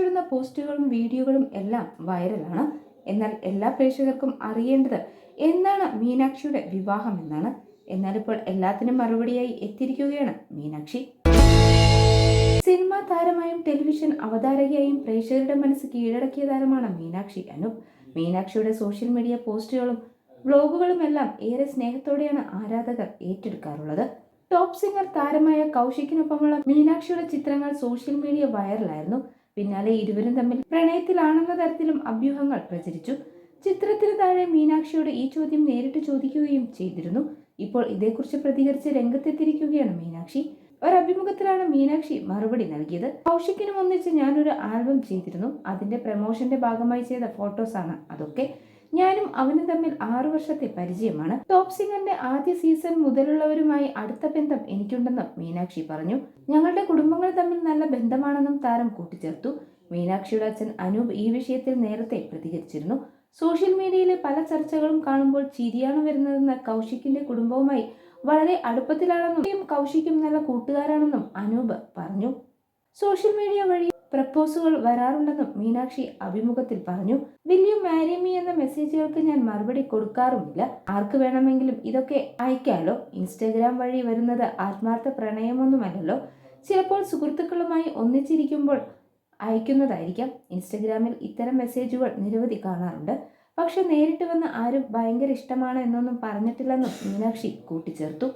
ഇടുന്ന പോസ്റ്റുകളും വീഡിയോകളും എല്ലാം വൈറലാണ്. എന്നാൽ എല്ലാ പ്രേക്ഷകർക്കും അറിയേണ്ടത് എന്നാണ് മീനാക്ഷിയുടെ വിവാഹം എന്നാണ്. എന്നാൽ ഇപ്പോൾ എല്ലാത്തിനും മറുപടിയായി എത്തിയിരിക്കുകയാണ് മീനാക്ഷി. സിനിമാ താരമായും ടെലിവിഷൻ അവതാരകയായും പ്രേക്ഷകരുടെ മനസ്സ് കീഴടക്കിയ താരമാണ് മീനാക്ഷി അനൂപ്. മീനാക്ഷിയുടെ സോഷ്യൽ മീഡിയ പോസ്റ്റുകളും വ്ലോഗുകളുമെല്ലാം ഏറെ സ്നേഹത്തോടെയാണ് ആരാധകർ ഏറ്റെടുക്കാറുള്ളത്. ടോപ്പ് സിംഗർ താരമായ കൗശിക്കിനൊപ്പമുള്ള മീനാക്ഷിയുടെ ചിത്രങ്ങൾ സോഷ്യൽ മീഡിയ വൈറലായിരുന്നു. പിന്നാലെ ഇരുവരും തമ്മിൽ പ്രണയത്തിലാണെന്ന തരത്തിലും അഭ്യൂഹങ്ങൾ പ്രചരിച്ചു. ചിത്രത്തിന് താഴെ മീനാക്ഷിയോട് ഈ ചോദ്യം നേരിട്ട് ചോദിക്കുകയും ചെയ്തിരുന്നു. ഇപ്പോൾ ഇതേക്കുറിച്ച് പ്രതികരിച്ച് രംഗത്തെത്തിരിക്കുകയാണ് മീനാക്ഷി. ഒരഭിമുഖത്തിലാണ് മീനാക്ഷി മറുപടി നൽകിയത്. കൗശിക്കിനും ഒന്നിച്ച് ഞാനൊരു ആൽബം ചെയ്തിരുന്നു. അതിന്റെ പ്രമോഷന്റെ ഭാഗമായി ചെയ്ത ഫോട്ടോസാണ് അതൊക്കെ. ഞാനും അവനും തമ്മിൽ ആറു വർഷത്തെ പരിചയമാണ്. ടോപ്പ് സിംഗറിന്റെ ആദ്യ സീസൺ മുതലുള്ളവരുമായി അടുത്ത ബന്ധം എനിക്കുണ്ടെന്നും മീനാക്ഷി പറഞ്ഞു. ഞങ്ങളുടെ കുടുംബങ്ങൾ തമ്മിൽ നല്ല ബന്ധമാണെന്നും താരം കൂട്ടിച്ചേർത്തു. മീനാക്ഷിയുടെ അച്ഛൻ അനൂപ് ഈ വിഷയത്തിൽ നേരത്തെ പ്രതികരിച്ചിരുന്നു. സോഷ്യൽ മീഡിയയിലെ പല ചർച്ചകളും കാണുമ്പോൾ ചിരിയാണ് വരുന്നതെന്ന് കൗശിക്കിന്റെ കുടുംബവുമായി വളരെ അടുപ്പത്തിലാണെന്നും കൗശിക്കും നല്ല കൂട്ടുകാരാണെന്നും അനൂപ് പറഞ്ഞു. സോഷ്യൽ മീഡിയ വഴി പ്രപ്പോസുകൾ വരാറുണ്ടെന്നും മീനാക്ഷി അഭിമുഖത്തിൽ പറഞ്ഞു. വില്യു മാരി മീ എന്ന മെസ്സേജുകൾക്ക് ഞാൻ മറുപടി കൊടുക്കാറുമില്ല. ആർക്ക് വേണമെങ്കിലും ഇതൊക്കെ അയക്കാലോ. ഇൻസ്റ്റാഗ്രാം വഴി വരുന്നത് ആത്മാർത്ഥ പ്രണയമൊന്നുമല്ലല്ലോ. ചിലപ്പോൾ സുഹൃത്തുക്കളുമായി ഒന്നിച്ചിരിക്കുമ്പോൾ അയക്കുന്നതായിരിക്കാം. ഇൻസ്റ്റഗ്രാമിൽ ഇത്തരം മെസ്സേജുകൾ നിരവധി കാണാറുണ്ട്. പക്ഷെ നേരിട്ട് വന്ന് ആരും ഭയങ്കര ഇഷ്ടമാണ് എന്നൊന്നും പറഞ്ഞിട്ടില്ലെന്നും മീനാക്ഷി കൂട്ടിച്ചേർത്തു.